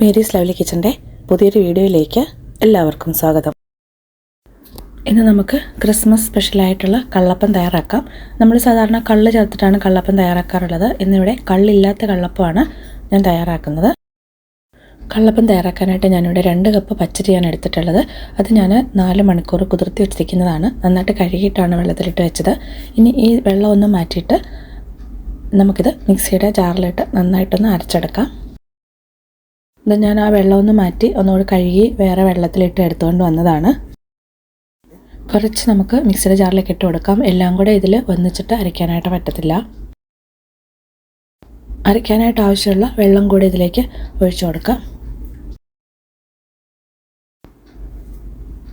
Mary's lovely കിച്ചന്റെ പുതിയൊരു വീഡിയോയിലേക്ക് എല്ലാവർക്കും സ്വാഗതം. ഇന്ന് നമുക്ക് ക്രിസ്മസ് സ്പെഷ്യലായിട്ടുള്ള കള്ളപ്പം തയ്യാറാക്കാം. നമ്മൾ സാധാരണ കള്ള് ചേർത്തിട്ടാണ് കള്ളപ്പം തയ്യാറാക്കാറുള്ളത്. ഇന്നിവിടെ കള്ളില്ലാത്ത കള്ളപ്പമാണ് ഞാൻ തയ്യാറാക്കുന്നത്. കള്ളപ്പം തയ്യാറാക്കാനായിട്ട് ഞാനിവിടെ രണ്ട് കപ്പ് പച്ചരിയാണ് എടുത്തിട്ടുള്ളത്. അത് ഞാൻ നാല് മണിക്കൂർ കുതിർത്തി വെച്ചിരിക്കുന്നതാണ്. നന്നായിട്ട് കഴുകിയിട്ടാണ് വെള്ളത്തിലിട്ട് വെച്ചത്. ഇനി ഈ വെള്ളം ഒന്ന് മാറ്റിയിട്ട് നമുക്കിത് മിക്സിയുടെ ജാറിലിട്ട് നന്നായിട്ടൊന്ന് അരച്ചെടുക്കാം. ഇത് ഞാൻ ആ വെള്ളം ഒന്ന് മാറ്റി ഒന്നുകൂടി കഴുകി വേറെ വെള്ളത്തിലിട്ട് എടുത്തുകൊണ്ട് വന്നതാണ്. കുറച്ച് നമുക്ക് മിക്സിയുടെ ജാറിലേക്ക് ഇട്ട് കൊടുക്കാം. എല്ലാം കൂടെ ഇതിൽ ഒന്നിച്ചിട്ട് അരയ്ക്കാനായിട്ട് പറ്റത്തില്ല. അരയ്ക്കാനായിട്ട് ആവശ്യമുള്ള വെള്ളം കൂടി ഇതിലേക്ക് ഒഴിച്ചു കൊടുക്കാം.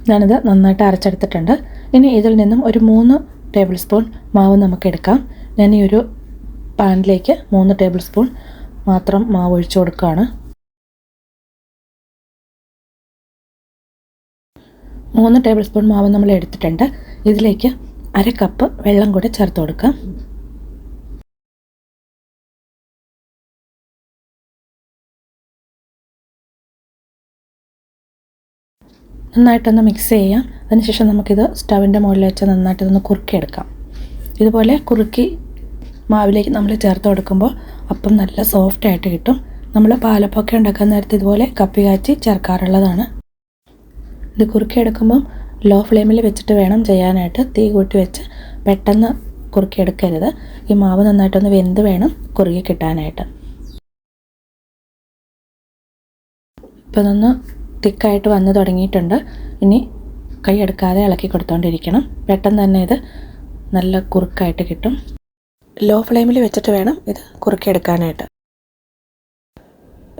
ഞാനിത് നന്നായിട്ട് അരച്ചെടുത്തിട്ടുണ്ട്. ഇനി ഇതിൽ നിന്നും ഒരു മൂന്ന് ടേബിൾ സ്പൂൺ മാവ് നമുക്ക് എടുക്കാം. ഞാൻ ഈ ഒരു പാനിലേക്ക് മൂന്ന് ടേബിൾ സ്പൂൺ മാത്രം മാവ് ഒഴിച്ചു കൊടുക്കുകയാണ്. മൂന്ന് ടേബിൾ സ്പൂൺ മാവ് നമ്മൾ എടുത്തിട്ടുണ്ട്. ഇതിലേക്ക് അര കപ്പ് വെള്ളം കൂടെ ചേർത്ത് കൊടുക്കാം. നന്നായിട്ടൊന്ന് മിക്സ് ചെയ്യാം. അതിനുശേഷം നമുക്കിത് സ്റ്റവിന്റെ മുകളിൽ വെച്ച് നന്നായിട്ടൊന്ന് കുറുക്കിയെടുക്കാം. ഇതുപോലെ കുറുക്കി മാവിലേക്ക് നമ്മൾ ചേർത്ത് കൊടുക്കുമ്പോൾ അപ്പം നല്ല സോഫ്റ്റായിട്ട് കിട്ടും. നമ്മൾ പാലപ്പൊക്കെ ഉണ്ടാക്കാൻ നേരത്തെ ഇതുപോലെ കപ്പി കാച്ചി ചേർക്കാറുള്ളതാണ്. ഇത് കുറുക്കിയെടുക്കുമ്പം ലോ ഫ്ലെയിമിൽ വെച്ചിട്ട് വേണം ചെയ്യാനായിട്ട്. തീ കൂട്ടി വെച്ച് പെട്ടെന്ന് കുറുക്കിയെടുക്കരുത് ഈ മാവ് നന്നായിട്ടൊന്ന് വെന്ത് വേണം കുറുകി കിട്ടാനായിട്ട്. ഇപ്പം ഇതൊന്ന് തിക്കായിട്ട് വന്ന് തുടങ്ങിയിട്ടുണ്ട്. ഇനി കൈ എടുക്കാതെ ഇളക്കി കൊടുത്തോണ്ടിരിക്കണം. പെട്ടെന്ന് തന്നെ ഇത് നല്ല കുറുക്കായിട്ട് കിട്ടും. ലോ ഫ്ലെയിമിൽ വെച്ചിട്ട് വേണം ഇത് കുറുക്കിയെടുക്കാനായിട്ട്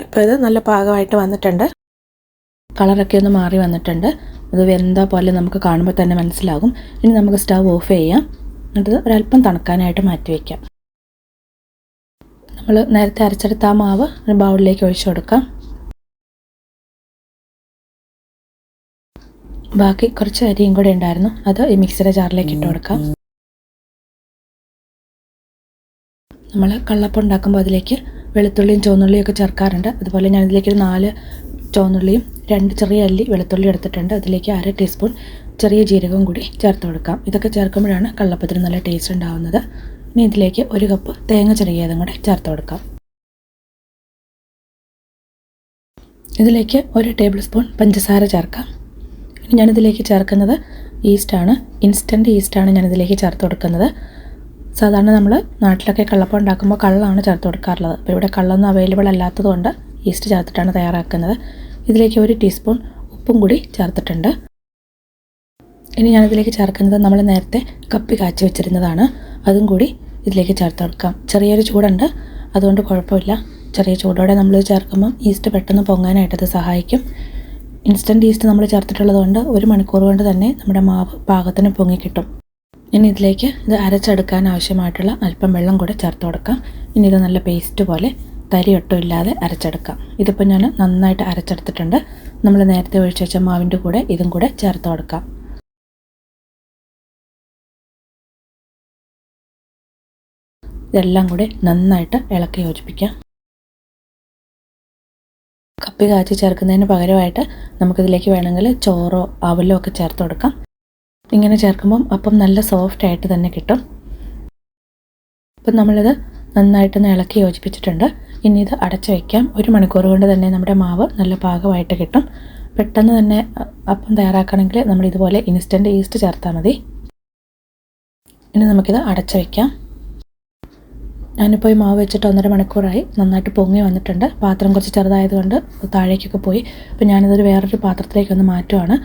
ഇപ്പോൾ ഇത് നല്ല പാകമായിട്ട് വന്നിട്ടുണ്ട്. കളറൊക്കെ ഒന്ന് മാറി വന്നിട്ടുണ്ട്. അത് വെന്ത പോലെ നമുക്ക് കാണുമ്പോൾ തന്നെ മനസ്സിലാകും. ഇനി നമുക്ക് സ്റ്റവ് ഓഫ് ചെയ്യാം. എന്നിട്ട് ഒരല്പം തണുക്കാനായിട്ട് മാറ്റി വയ്ക്കാം നമ്മൾ നേരത്തെ അരച്ചെടുത്ത ആ മാവ് ഒരു ബൗളിലേക്ക് ഒഴിച്ചു കൊടുക്കാം. ബാക്കി കുറച്ച് അരിയും കൂടെ ഉണ്ടായിരുന്നു. അത് ഈ മിക്സിയുടെ ജാറിലേക്ക് ഇട്ട് കൊടുക്കാം. നമ്മൾ കള്ളപ്പം ഉണ്ടാക്കുമ്പോൾ അതിലേക്ക് വെളുത്തുള്ളിയും ചുവന്നുള്ളിയും ഒക്കെ ചേർക്കാറുണ്ട്. അതുപോലെ ഞാൻ ഇതിലേക്ക് ഒരു നാല് ചുവന്നുള്ളിയും രണ്ട് ചെറിയ അല്ലി വെളുത്തുള്ളി എടുത്തിട്ടുണ്ട്. അതിലേക്ക് അര ടീസ്പൂൺ ചെറിയ ജീരകവും കൂടി ചേർത്ത് കൊടുക്കാം. ഇതൊക്കെ ചേർക്കുമ്പോഴാണ് കള്ളപ്പത്തിന് നല്ല ടേസ്റ്റ് ഉണ്ടാവുന്നത്. ഇനി ഇതിലേക്ക് ഒരു കപ്പ് തേങ്ങ ചെറിയതും കൂടെ ചേർത്ത് കൊടുക്കാം. ഇതിലേക്ക് ഒരു ടേബിൾ സ്പൂൺ പഞ്ചസാര ചേർക്കാം. ഇനി ഞാനിതിലേക്ക് ചേർക്കുന്നത് ഈസ്റ്റാണ് ഇൻസ്റ്റന്റ് ഈസ്റ്റാണ് ഞാനിതിലേക്ക് ചേർത്ത് കൊടുക്കുന്നത്. സാധാരണ നമ്മൾ നാട്ടിലൊക്കെ കള്ളപ്പം ഉണ്ടാക്കുമ്പോൾ കള്ളാണ് ചേർത്ത് കൊടുക്കാറുള്ളത്. അപ്പോൾ ഇവിടെ കള്ളൊന്നും അവൈലബിൾ അല്ലാത്തതുകൊണ്ട് ഈസ്റ്റ് ചേർത്തിട്ടാണ് തയ്യാറാക്കുന്നത്. ഇതിലേക്ക് ഒരു ടീസ്പൂൺ ഉപ്പും കൂടി ചേർത്തിട്ടുണ്ട്. ഇനി ഞാനിതിലേക്ക് ചേർക്കുന്നത് നമ്മൾ നേരത്തെ കപ്പി കാച്ചി വെച്ചിരുന്നതാണ്. അതും കൂടി ഇതിലേക്ക് ചേർത്ത് കൊടുക്കാം ചെറിയൊരു ചൂടുണ്ട്. അതുകൊണ്ട് കുഴപ്പമില്ല. ചെറിയ ചൂടോടെ നമ്മൾ ചേർക്കുമ്പോൾ ഈസ്റ്റ് പെട്ടെന്ന് പൊങ്ങാനായിട്ടത് സഹായിക്കും. ഇൻസ്റ്റന്റ് ഈസ്റ്റ് നമ്മൾ ചേർത്തിട്ടുള്ളത് കൊണ്ട് ഒരു മണിക്കൂർ കൊണ്ട് തന്നെ നമ്മുടെ മാവ് പാകത്തിന് പൊങ്ങി കിട്ടും. ഇനി ഇതിലേക്ക് ഇത് അരച്ചെടുക്കാൻ ആവശ്യമായിട്ടുള്ള അല്പം വെള്ളം കൂടെ ചേർത്ത് കൊടുക്കാം. ഇനി ഇത് നല്ല പേസ്റ്റ് പോലെ തരി ഒട്ടും ഇല്ലാതെ അരച്ചെടുക്കാം. ഇതിപ്പോൾ ഞാൻ നന്നായിട്ട് അരച്ചെടുത്തിട്ടുണ്ട്. നമ്മൾ നേരത്തെ ഒഴിച്ച് വെച്ച മാവിന്റെ കൂടെ ഇതും കൂടെ ചേർത്ത് കൊടുക്കാം. ഇതെല്ലാം കൂടെ നന്നായിട്ട് ഇളക്കി യോജിപ്പിക്കാം. കപ്പി കാച്ചി ചേർക്കുന്നതിന് പകരമായിട്ട് നമുക്കിതിലേക്ക് വേണമെങ്കിൽ ചോറോ അവലോ ഒക്കെ ചേർത്ത് കൊടുക്കാം. ഇങ്ങനെ ചേർക്കുമ്പം അപ്പം നല്ല സോഫ്റ്റ് ആയിട്ട് തന്നെ കിട്ടും. അപ്പം നമ്മളിത് നന്നായിട്ടൊന്ന് ഇളക്കി യോജിപ്പിച്ചിട്ടുണ്ട്. ഇനി ഇത് അടച്ചു വയ്ക്കാം. ഒരു മണിക്കൂർ കൊണ്ട് തന്നെ നമ്മുടെ മാവ് നല്ല പാകമായിട്ട് കിട്ടും. പെട്ടെന്ന് തന്നെ അപ്പം തയ്യാറാക്കണമെങ്കിൽ നമ്മൾ ഇതുപോലെ ഇൻസ്റ്റന്റ് ഈസ്റ്റ് ചേർത്താൽ മതി. ഇനി നമുക്കിത് അടച്ചു വയ്ക്കാം. ഞാനിപ്പോൾ ഈ മാവ് വെച്ചിട്ട് ഒന്നര മണിക്കൂറായി നന്നായിട്ട് പൊങ്ങി വന്നിട്ടുണ്ട്. പാത്രം കുറച്ച് ചെറുതായതുകൊണ്ട് താഴേക്കൊക്കെ പോയി. അപ്പോൾ ഞാനിതൊരു വേറൊരു പാത്രത്തിലേക്കൊന്ന് മാറ്റുവാണ്.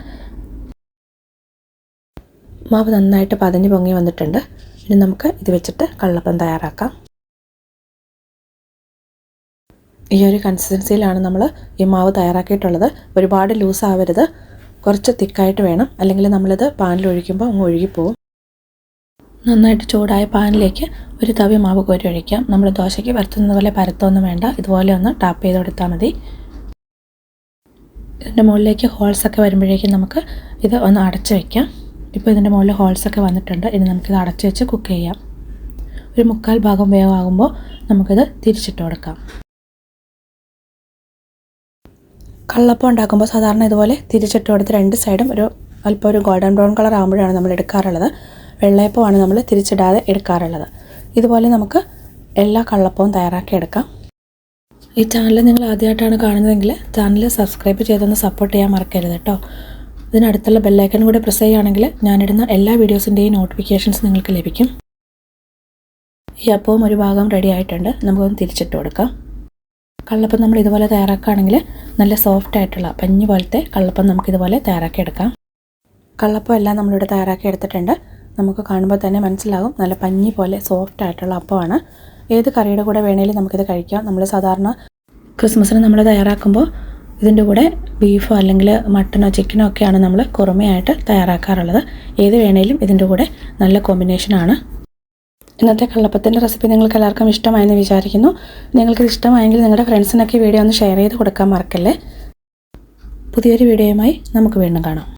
മാവ് നന്നായിട്ട് പതഞ്ഞ് പൊങ്ങി വന്നിട്ടുണ്ട്. ഇനി നമുക്ക് ഇത് വെച്ചിട്ട് കള്ളപ്പം തയ്യാറാക്കാം. ഈ ഒരു കൺസിസ്റ്റൻസിയിലാണ് നമ്മൾ ഈ മാവ് തയ്യാറാക്കിയിട്ടുള്ളത്. ഒരുപാട് ലൂസ് ആവരുത്. കുറച്ച് തിക്കായിട്ട് വേണം. അല്ലെങ്കിൽ നമ്മളിത് പാനിൽ ഒഴിക്കുമ്പോൾ അങ്ങ് ഒഴുകിപ്പോവും. നന്നായിട്ട് ചൂടായ പാനിലേക്ക് ഒരു തവി മാവ് കോരി ഒഴിക്കാം. നമ്മൾ ദോശയ്ക്ക് പരത്തുന്നത് പോലെ പരത്തൊന്നും വേണ്ട. ഇതുപോലെ ഒന്ന് ടാപ്പ് ചെയ്ത് കൊടുത്താൽ മതി. ഇതിന്റെ മുകളിലേക്ക് ഹോൾസൊക്കെ വരുമ്പോഴേക്കും നമുക്ക് ഇത് ഒന്ന് അടച്ച് വയ്ക്കാം ഇപ്പോൾ ഇതിന്റെ മുകളിൽ ഹോൾസൊക്കെ വന്നിട്ടുണ്ട്. ഇനി നമുക്കിത് അടച്ച് വെച്ച് കുക്ക് ചെയ്യാം. ഒരു മുക്കാൽ ഭാഗം വേവാകുമ്പോൾ നമുക്കിത് തിരിച്ചിട്ട് കൊടുക്കാം. കള്ളപ്പം ഉണ്ടാക്കുമ്പോൾ സാധാരണ ഇതുപോലെ തിരിച്ചിട്ട് കൊടുത്ത് രണ്ട് സൈഡും ഒരു അല്പം ഒരു ഗോൾഡൻ ബ്രൗൺ കളർ ആകുമ്പോഴാണ് നമ്മൾ എടുക്കാറുള്ളത്. വെള്ളയപ്പമാണ് നമ്മൾ തിരിച്ചിടാതെ എടുക്കാറുള്ളത്. ഇതുപോലെ നമുക്ക് എല്ലാ കള്ളപ്പവും തയ്യാറാക്കി എടുക്കാം. ഈ ചാനൽ നിങ്ങൾ ആദ്യമായിട്ടാണ് കാണുന്നതെങ്കിൽ ചാനൽ സബ്സ്ക്രൈബ് ചെയ്തൊന്ന് സപ്പോർട്ട് ചെയ്യാൻ മറക്കരുത് കേട്ടോ ഇതിനടുത്തുള്ള ബെല്ലൈക്കൺ കൂടെ പ്രസ് ചെയ്യുകയാണെങ്കിൽ ഞാനിടുന്ന എല്ലാ വീഡിയോസിന്റെയും നോട്ടിഫിക്കേഷൻസ് നിങ്ങൾക്ക് ലഭിക്കും. ഈ അപ്പവും ഒരു ഭാഗം റെഡി ആയിട്ടുണ്ട്. നമുക്കൊന്ന് തിരിച്ചിട്ട് കൊടുക്കാം. കള്ളപ്പം നമ്മൾ ഇതുപോലെ തയ്യാറാക്കുകയാണെങ്കിൽ നല്ല സോഫ്റ്റ് ആയിട്ടുള്ള പഞ്ഞു പോലത്തെ കള്ളപ്പം നമുക്കിതുപോലെ തയ്യാറാക്കിയെടുക്കാം കള്ളപ്പം എല്ലാം നമ്മളിവിടെ തയ്യാറാക്കി എടുത്തിട്ടുണ്ട്. നമുക്ക് കാണുമ്പോൾ തന്നെ മനസ്സിലാകും. നല്ല പഞ്ഞി പോലെ സോഫ്റ്റ് ആയിട്ടുള്ള അപ്പമാണ്. ഏത് കറിയുടെ കൂടെ വേണേലും നമുക്കിത് കഴിക്കാം. നമ്മൾ സാധാരണ ക്രിസ്മസിന് നമ്മൾ തയ്യാറാക്കുമ്പോൾ ഇതിന്റെ കൂടെ ബീഫോ അല്ലെങ്കിൽ മട്ടനോ ചിക്കനോ ഒക്കെയാണ് നമ്മൾ കുറുമയായിട്ട് തയ്യാറാക്കാറുള്ളത്. ഏത് വേണേലും ഇതിന്റെ കൂടെ നല്ല കോമ്പിനേഷനാണ് ഇന്നത്തെ കള്ളപ്പത്തിന്റെ റെസിപ്പി നിങ്ങൾക്ക് എല്ലാവർക്കും ഇഷ്ടമായെന്ന് വിചാരിക്കുന്നു. നിങ്ങൾക്കിത് ഇഷ്ടമായെങ്കിൽ നിങ്ങളുടെ ഫ്രണ്ട്സിനൊക്കെ വീഡിയോ ഒന്ന് ഷെയർ ചെയ്ത് കൊടുക്കാൻ മറക്കല്ലേ? പുതിയൊരു വീഡിയോയുമായി നമുക്ക് വീണ്ടും കാണാം.